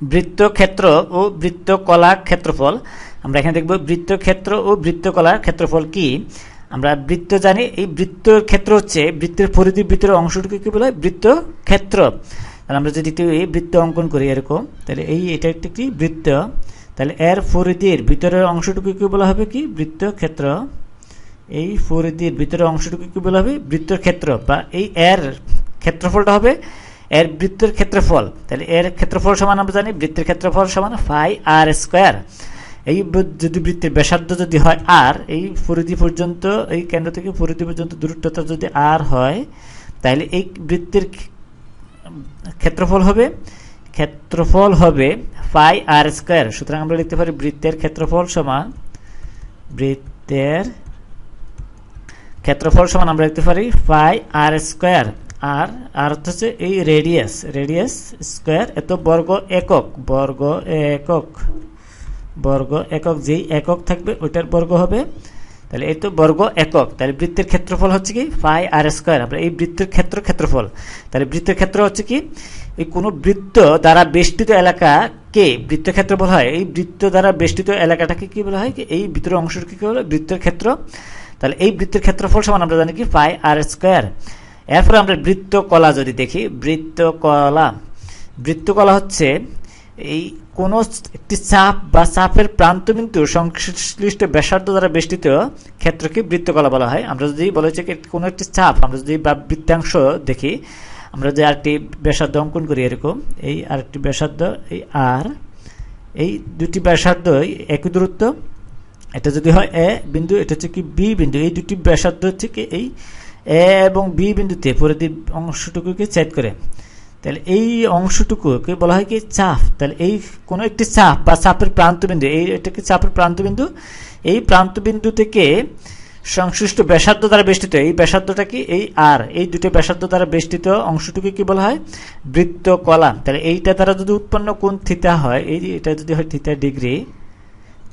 বৃত্তক্ষেত্র ও বৃত্তকলা ক্ষেত্রফল। আমরা এখানে দেখব বৃত্তক্ষেত্র ও বৃত্তকলার ক্ষেত্রফল কি। আমরা বৃত্ত জানি, এই বৃত্তর ক্ষেত্র হচ্ছে বৃত্তের পরিধির ভিতরে অংশটুকু কি বলা? হয় বৃত্তক্ষেত্র। তাহলে আমরা যদি এই বৃত্ত অঙ্কন করি এরকম, তাহলে এই এটা একটি কি? বৃত্ত। তাহলে এর পরিধির ভিতরের অংশটুকু কি বলা হবে কি? বৃত্তক্ষেত্র। এই পরিধির ভিতরের অংশটুকু কি বলা হবে? বৃত্তর ক্ষেত্র বা এই এর ক্ষেত্রফলটা হবে এর বৃত্তের ক্ষেত্রফল, তাহলে এর ক্ষেত্রফল সমান আমরা জানি, বৃত্তের ক্ষেত্রফল সমান ফাই আর স্কোয়ার। এই যদি বৃত্তের ব্যাসার্ধ যদি হয় আর এই পরিধি পর্যন্ত, এই কেন্দ্র থেকে পরিধি পর্যন্ত দূরত্বটা যদি আর হয়, তাহলে এই বৃত্তের ক্ষেত্রফল হবে ক্ষেত্রফল হবে ফাই আর স্কোয়ার। সুতরাং আমরা লিখতে পারি বৃত্তের ক্ষেত্রফল সমান, বৃত্তের ক্ষেত্রফল সমান আমরা লিখতে পারি ফাই আর স্কোয়ার। আর আর হচ্ছে এই রেডিয়াস রেডিয়াস স্কোয়ার এত বর্গ একক বর্গ একক বর্গ একক, যেই একক থাকবে ওইটার বর্গ হবে, তাহলে এই তো বর্গ একক, তাহলে বৃত্তের ক্ষেত্রফল হচ্ছে কি? ফাই আর স্কোয়ার আমরা এই বৃত্তের ক্ষেত্র ক্ষেত্রফল, তাহলে বৃত্তের ক্ষেত্র হচ্ছে কি? এই কোনো বৃত্ত দ্বারা বেষ্টিত এলাকাকে বৃত্ত ক্ষেত্র বলা হয়? এই বৃত্ত দ্বারা বেষ্টিত এলাকাটাকে কি বলা হয়? কি এই ভিতরের অংশটাকে কী বলা? হয় বৃত্তের ক্ষেত্র। তাহলে এই বৃত্তের ক্ষেত্রফল সমান আমরা জানি কি? ফাই আর স্কোয়ার এরপরে আমরা বৃত্তকলা যদি দেখি, বৃত্তকলা। বৃত্তকলা হচ্ছে এই কোন একটি চাপ বা চাপের প্রান্তবিন্দু সংশ্লিষ্ট ব্যাসার্ধ দ্বারা বেষ্টিত ক্ষেত্রকে বৃত্তকলা বলা হয়। আমরা যদি বলেছি কি, কোনো একটি চাপ, আমরা যদি বা বৃত্তাংশ দেখি, আমরা যে আরেকটি ব্যাসার্ধ অঙ্কন করি এরকম, এই আরেকটি ব্যাসার্ধ, এই আর, এই দুটি ব্যাসার্ধ একই দূরত্ব। এটা যদি হয় এ বিন্দু, এটা হচ্ছে কি বি বিন্দু। এই দুটি ব্যাসার্ধ হচ্ছে কি, এই এ এবং বি বিন্দুতে পরিধি অংশটুকুকে ছেদ করে। তাহলে এই অংশটুকুকে বলা হয় কি চাপ। তাহলে এই কোনো একটি চাপ বা চাপের প্রান্তবিন্দু, এই এটাকে চাপের প্রান্তবিন্দু, এই প্রান্তবিন্দু থেকে সংশ্লিষ্ট ব্যাসার্ধ দ্বারা বেষ্টিত, এই ব্যাসার্ধটা কি? এই আর, এই দুটো ব্যাসার্ধ দ্বারা বেষ্টিত অংশটুকু কি বলা হয়? বৃত্তকলা তাহলে এইটা দ্বারা যদি উৎপন্ন কোন থিতা হয়, এই এটা যদি হয় থিতা ডিগ্রি,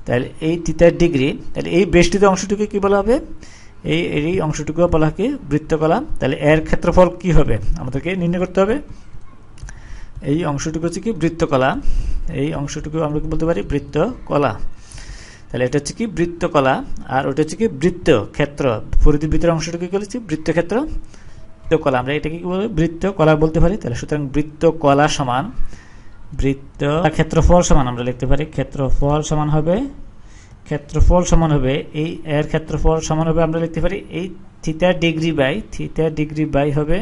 তাহলে এই থিতার ডিগ্রি, তাহলে এই বেষ্টিত অংশটুকু কি বলা হবে? এই এই অংশটুকু বলা কি বৃত্তকলা তাহলে এর ক্ষেত্রফল কি হবে? আমাদেরকে নির্ণয় করতে হবে। এই অংশটুকু হচ্ছে কি বৃত্তকলা এই অংশটুকু আমরা কি বলতে পারি? বৃত্তকলা তাহলে এটা হচ্ছে কি বৃত্তকলা আর ওটা হচ্ছে কি বৃত্ত ক্ষেত্র। পরিধির ভিতরে অংশটুকু কি বলেছি? বৃত্তক্ষেত্র বৃত্তকলা আমরা এটাকে কি বলব? বৃত্তকলা বলতে পারি। তাহলে সুতরাং বৃত্তকলা সমান, বৃত্ত ক্ষেত্রফল সমান আমরা লিখতে পারি। ক্ষেত্রফল সমান হবে ক্ষেত্রফল সমান হবে, এই এর ক্ষেত্রফল সমান হবে আমরা লিখতে পারি এই theta degree by theta degree by হবে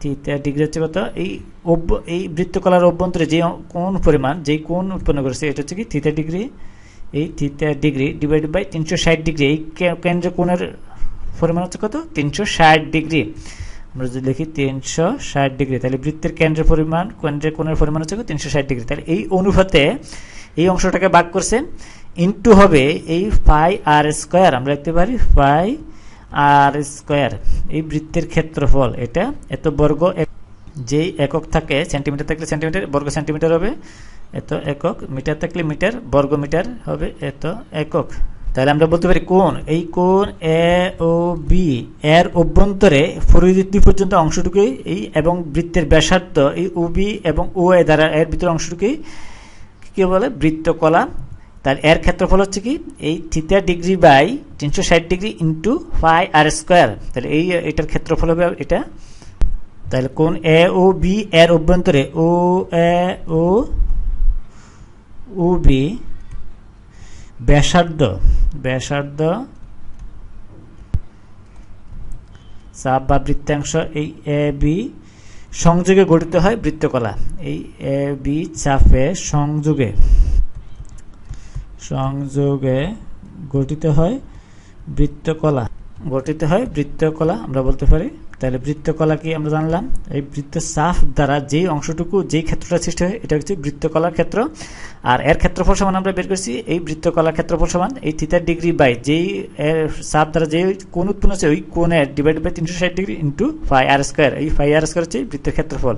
থিতা ডিগ্রি হচ্ছে কত? এই এই বৃত্তকলার অভ্যন্তরে যে কোন পরিমাণ যেই কোন উৎপন্ন করেছে, এটা হচ্ছে কি থিতা ডিগ্রি এই থিতা ডিগ্রি ডিভাইডেড বাই তিনশো ষাট ডিগ্রি এই কেন্দ্র কোণের পরিমাণ হচ্ছে কত? তিনশো ষাট ডিগ্রি আমরা যদি লিখি তিনশো ষাট ডিগ্রি তাহলে বৃত্তের কেন্দ্রের পরিমাণ, কেন্দ্রের কোণের পরিমাণ হচ্ছে তিনশো ষাট ডিগ্রি তাহলে এই অনুপাতে এই অংশটাকে ভাগ করছে ইন্টু হবে এই ফাই আর স্কোয়ার আমরা লিখতে পারি ফাই আর স্কোয়ার এই বৃত্তের ক্ষেত্রফল, এটা এত বর্গ যেই একক থাকে সেন্টিমিটার থাকলে সেন্টিমিটার বর্গ সেন্টিমিটার হবে, এত একক, মিটার থাকলে মিটার, বর্গ মিটার হবে এত একক। তাহলে আমরা বলতে পারি কোন এই কোন এ ও বি এর অভ্যন্তরে পরিধি পর্যন্ত অংশটুকুই, এই এবং বৃত্তের ব্যাসার্ধ, এই ও বি এবং ও এ দ্বারা এর ভিতরে অংশটুকুই, কি বলে? বৃত্তকলা তার এর ক্ষেত্রফল হচ্ছে কি? এই থিতা ডিগ্রি বাই তিনশো ষাট degree into pi r square তাহলে এই, এটার ক্ষেত্রফল হবে এটা। তাহলে কোন এ ও বি এর অভ্যন্তরে ও এ ও ও বি ব্যাসার্ধ ব্যাসার্ধ চাপ বা বৃত্তাংশ এই এ বি সংযোগে গঠিত হয় বৃত্তকলা। এই এ বি চাপে সংযোগে। সংযোগে গঠিত হয় বৃত্তকলা। গঠিত হয় বৃত্তকলা, আমরা বলতে পারি। তাহলে বৃত্তকলা কি আমরা জানলাম? এই বৃত্ত চাপ দ্বারা যেই অংশটুকু, যেই ক্ষেত্রটা সৃষ্টি হয়, এটা হচ্ছে বৃত্তকলার ক্ষেত্র। আর এর ক্ষেত্রফল সমান আমরা বের করছি, এই বৃত্তকলার ক্ষেত্রফল সমান, এই থিতার ডিগ্রি বাই যেই, এর চাপ দ্বারা যে কোন উৎপন্ন হচ্ছে, ওই কোণের ডিভাইড বাই তিনশো ষাট degree into pi r square এই ফাই আর স্কোয়ার হচ্ছে বৃত্তের ক্ষেত্রফল।